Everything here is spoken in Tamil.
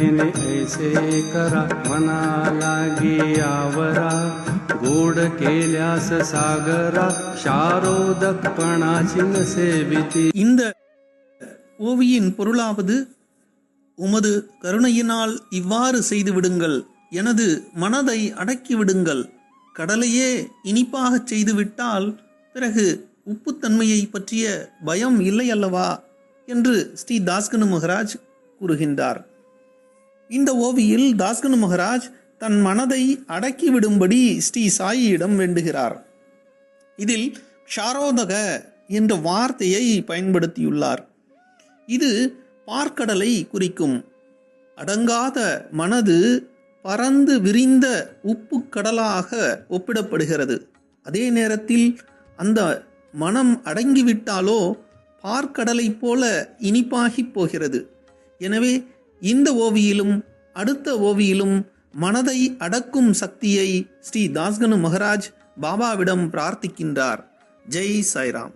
ने ऐसे करा मना लागे आवरा गोड केल्यास सागरा शारोदकपणाची नसेविती இந்த ஓவியின் பொருளாவது உமது கருணையினால் இவ்வாறு செய்து விடுங்கள் எனது மனதை அடக்கி விடுங்கள் கடலையே இனிப்பாகச் செய்துவிட்டால் பிறகு உப்புத்தன்மையை பற்றிய பயம் இல்லை அல்லவா என்று ஸ்ரீ தாஸ்கனு மகராஜ் கூறுகின்றார் இந்த ஓவியில் தாஸ்கனு மகராஜ் தன் மனதை அடக்கிவிடும்படி ஸ்ரீ சாயியிடம் வேண்டுகிறார். இதில் க்ஷாரோதக என்ற வார்த்தையை பயன்படுத்தியுள்ளார். இது பார்க்கடலை குறிக்கும். அடங்காத மனது பறந்து விரிந்த உப்பு கடலாக ஒப்பிடப்படுகிறது. அதே நேரத்தில் அந்த மனம் அடங்கிவிட்டாலோ பார்க்கடலை போல இனிப்பாகிப் போகிறது. எனவே இந்த ஓவியிலும் அடுத்த ஓவியிலும் மனதை அடக்கும் சக்தியை ஸ்ரீ தாஸ்கனு மகராஜ் பாபாவிடம் பிரார்த்திக்கின்றார். ஜெய் சாய்ராம்.